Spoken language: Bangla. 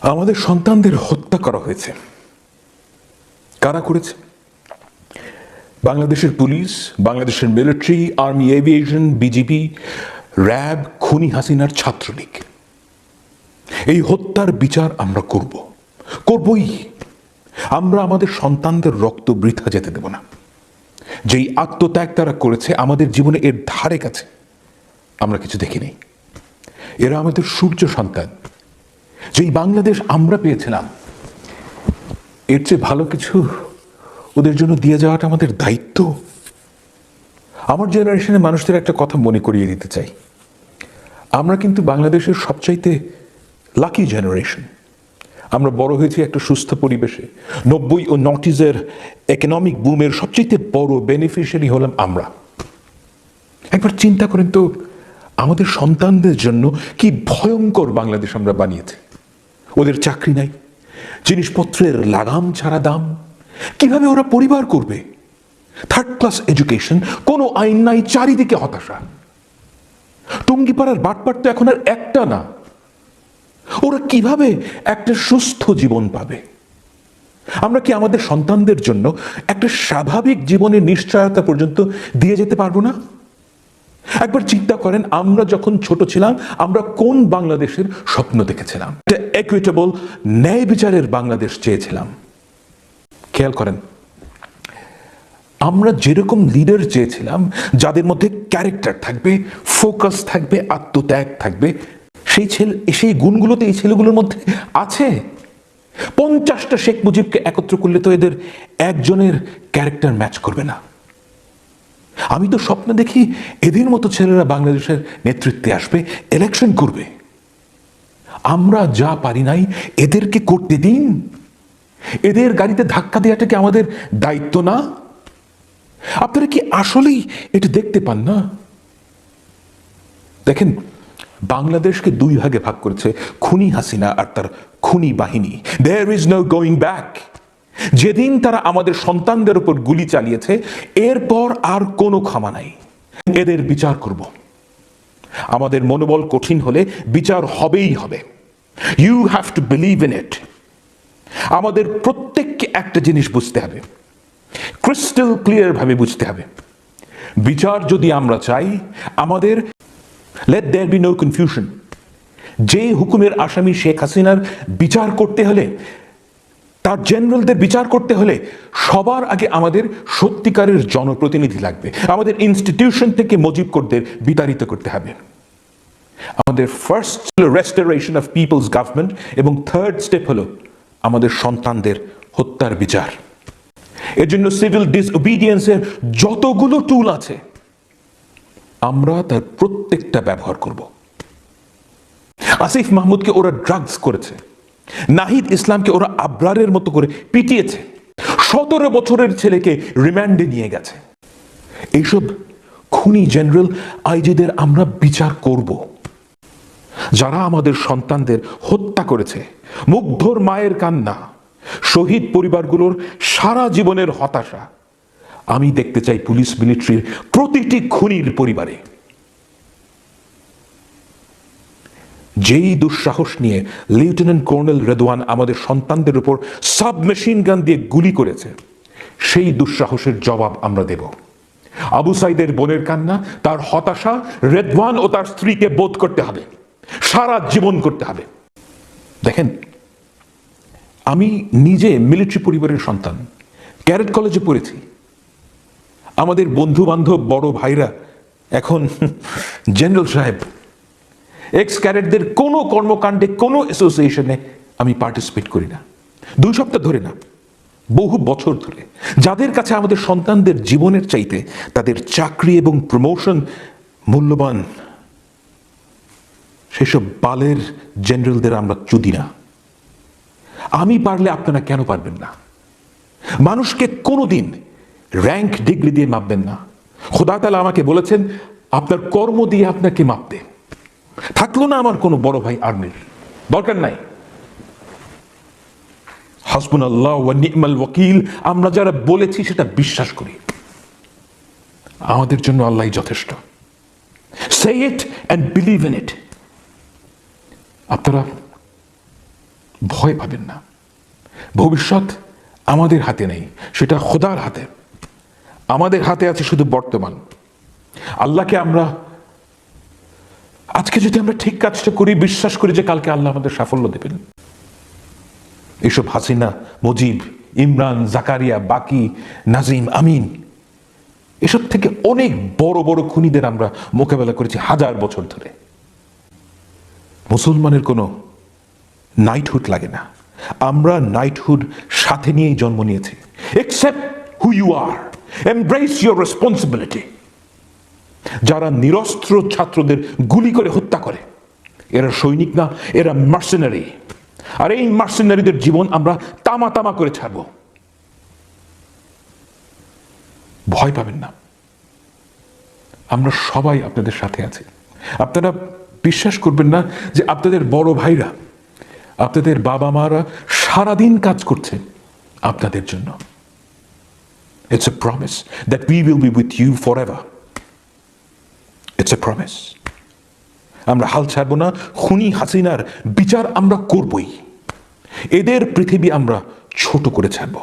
আমাদের সন্তানদের হত্যা করা হয়েছে। কারা করেছে? বাংলাদেশের পুলিশ, বাংলাদেশের military, army, aviation, BGB, RAB, খুনি হাসিনার ছাত্রলীগ। এই হত্যার বিচার আমরা করব। করবই। আমরা আমাদের সন্তানদের রক্ত বৃথা যেতে দেব না। যেই আত্মত্যাগ তারা করেছে আমাদের জীবনে এর ধারে কাছে, আমরা কিছু দেখিনি এরা আমাদের সূর্য সন্তান। যেই বাংলাদেশ আমরা পেয়েছিলাম, এর চেয়ে ভালো কিছু ওদের জন্য দিয়ে যাওয়াটা আমাদের দায়িত্ব। আমার জেনারেশনের মানুষদের একটা কথা মনে করিয়ে দিতে চাই। আমরা কিন্তু বাংলাদেশের সবচাইতে লাকি জেনারেশন আমরা বড় হয়েছি একটা সুস্থ পরিবেশে। নব্বই ও নটিজের ইকোনমিক বুমের সবচেয়ে বড় বেনিফিশিয়ারি হলাম আমরা। একবার চিন্তা করেন তো, আমাদের সন্তানদের জন্য কি ভয়ঙ্কর বাংলাদেশ আমরা বানিয়েছি। ওদের চাকরি নাই, জিনিসপত্রের লাগাম ছাড়া দাম। কীভাবে ওরা পরিবার করবে? থার্ড ক্লাস এডুকেশন কোনো আইন নাই, চারিদিকে হতাশা। টুঙ্গিপাড়ার বাটপাট তো এখন আর একটা না। ওরা কীভাবে একটা সুস্থ জীবন পাবে? আমরা কি আমাদের সন্তানদের জন্য একটা স্বাভাবিক জীবনের নিশ্চয়তা পর্যন্ত দিয়ে যেতে পারব না? একবার চিন্তা করেন, আমরা যখন ছোট ছিলাম, আমরা কোন বাংলাদেশের স্বপ্ন দেখেছিলাম? একুইটেবল ন্যায় বিচারের বাংলাদেশ চেয়েছিলাম। খেয়াল করেন, আমরা যেরকম লিডার চেয়েছিলাম, যাদের মধ্যে ক্যারেক্টার থাকবে ফোকাস থাকবে, আত্মত্যাগ থাকবে, সেই ছেলে, সেই গুণগুলো তো এই ছেলেগুলোর মধ্যে আছে। পঞ্চাশটা শেখ মুজিবকে একত্র করলে তো এদের একজনের ক্যারেক্টার ম্যাচ করবে না। আমি তো স্বপ্ন দেখি এদের মতো ছেলেরা বাংলাদেশের নেতৃত্বে আসবে ইলেকশন করবে। আমরা যা পারি নাই, এদেরকে করতে দিন। এদের গাড়িতে ধাক্কা দেওয়াটা কি আমাদের দায়িত্ব না? আপনারা কি আসলেই এটা দেখতে পান না? দেখেন, বাংলাদেশকে দুই ভাগে ভাগ করেছে খুনি হাসিনা আর তার খুনি বাহিনী। There is no going back যেদিন তারা আমাদের সন্তানদের উপর গুলি চালিয়েছে, এরপর আর কোনো ক্ষমা নাই। এদের বিচার করব। আমাদের মনোবল কঠিন হলে বিচার হবেই হবে। You have to believe in it আমাদের প্রত্যেককে একটা জিনিস বুঝতে হবে। ক্রিস্টাল ক্লিয়ার ভাবে বুঝতে হবে। বিচার যদি আমরা চাই, আমাদের let there be no confusion যে হুকুমের আসামি শেখ হাসিনার বিচার করতে হলে তার জেনারেলদের বিচার করতে হলে সবার আগে আমাদের সত্যিকারের জনপ্রতিনিধি লাগবে। আমাদের ইনস্টিটিউশন থেকে মুজিবকরদের বিতাড়িত করতে হবে। আমাদের first restoration of people's government এবং থার্ড স্টেপ হলো আমাদের সন্তানদের হত্যার বিচার। এর জন্য সিভিল ডিসওবিডিয়েন্সের যতগুলো টুল আছে, আমরা তার প্রত্যেকটা ব্যবহার করব। আসিফ মাহমুদকে ওরা ড্রাগস করেছে। নাহিদ ইসলামকে ওরা আবরারের মতো করে পিটিয়েছে। সতেরো বছরের ছেলেকে রিমান্ডে নিয়ে গেছে। এইসব খুনি জেনারেল আইজিদের আমরা বিচার করব। যারা আমাদের সন্তানদের হত্যা করেছে, মুগ্ধর মায়ের কান্না, শহীদ পরিবারগুলোর সারা জীবনের হতাশা, আমি দেখতে চাই পুলিশ মিলিটারির প্রতিটি খুনির পরিবারে। যেই দুঃসাহস নিয়ে লেফটেন্যান্ট কর্নেল রেদওয়ান আমাদের সন্তানদের উপর সাবমেশিন গান দিয়ে গুলি করেছে, সেই দুঃসাহসের জবাব আমরা দেব। আবু সাইদের বোনের কান্না, তার হতাশা রেদওয়ান ও তার স্ত্রীকে বোধ করতে হবে, সারা জীবন করতে হবে। দেখেন, আমি নিজে মিলিটারি পরিবারের সন্তান, ক্যারেট কলেজে পড়েছি। আমাদের বন্ধু বান্ধব বড় ভাইরা এখন জেনারেল সাহেব এক্স ক্যারেটদের কোনো কর্মকাণ্ডে, কোনো অ্যাসোসিয়েশনে আমি পার্টিসিপেট করি না। দুই সপ্তাহ ধরে না, বহু বছর ধরে যাদের কাছে আমাদের সন্তানদের জীবনের চাইতে তাদের চাকরি এবং প্রমোশন মূল্যবান, সেসব বালের জেনারেলদের আমরা চুদি না। আমি পারলে আপনারা কেন পারবেন না? মানুষকে কোনোদিন র্যাঙ্ক ডিগ্রি দিয়ে মাপবেন না। খোদা তালা আমাকে বলেছেন, আপনার কর্ম দিয়ে আপনাকে মাপতে থাকল না আমার কোনো বড় ভাই আর্মির। দরকার নাই। হাসবুন আল্লাহ নিমাল ওয়াকিল, আমরা যারা বলেছি সেটা বিশ্বাস করি। আমাদের জন্য আল্লাহ যথেষ্ট। Say it and believe in it আপনারা ভয় পাবেন না। ভবিষ্যৎ আমাদের হাতে নেই, সেটা খোদার হাতে। আমাদের হাতে আছে শুধু বর্তমান। আল্লাহকে আমরা আজকে যদি আমরা ঠিক কাজটা করি, বিশ্বাস করি যে কালকে আল্লাহ আমাদের সাফল্য দেবেন। এইসব হাসিনা, মুজিব, ইমরান, জাকারিয়া, বাকি, নাজিম, আমিন, এসব থেকে অনেক বড় বড় খুনিদের আমরা মোকাবেলা করেছি হাজার বছর ধরে। মুসলমানের কোনো নাইটহুড লাগে না। আমরা নাইটহুড সাথে নিয়েই জন্ম নিয়েছি। Accept who you are embrace your responsibility যারা নিরস্ত্র ছাত্রদের গুলি করে হত্যা করে, এরা সৈনিক না, এরা মার্সেনারি আর এই মার্সেনারিদের জীবন আমরা তামা তামা করে ছাড়ব। ভয় পাবেন না। আমরা সবাই আপনাদের সাথে আছি। আপনারা বিশ্বাস করবেন না যে আপনাদের বড় ভাইরা, আপনাদের বাবা মারা সারাদিন কাজ করছে আপনাদের জন্য। It's a promise that with you forever it's a promise আমরা হাল ছাড়বো না, খুনি হাসিনার বিচার আমরা করবই। এদের পৃথিবী আমরা ছোট করে ছাড়বো।